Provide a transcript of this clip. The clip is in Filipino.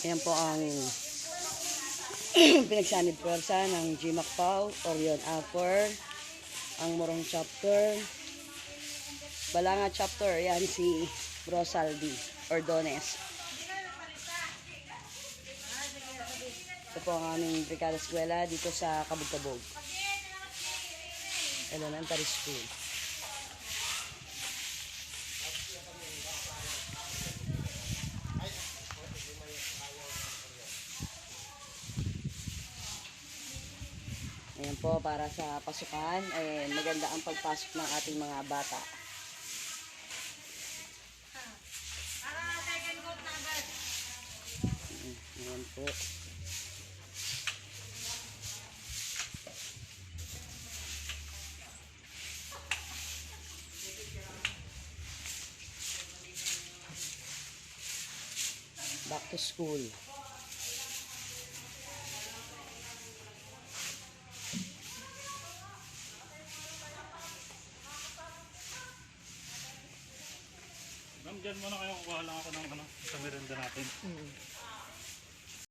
Yan po ang pinagsanib pwersa ng G. Macpau, Orion Upper, ang Morong Chapter, Balanga Chapter, yan si Rosaldi Ordones. Ito po ang aming Brigada Eskwela dito sa Kabog-Kabog. Elementary School. Ayan po, para sa pasukan, eh, maganda ang pagpasok ng ating mga bata. Ayan po. Back to school. Ma'am, dyan muna kayo. Kukuha lang ako ng ano, sa merenda natin.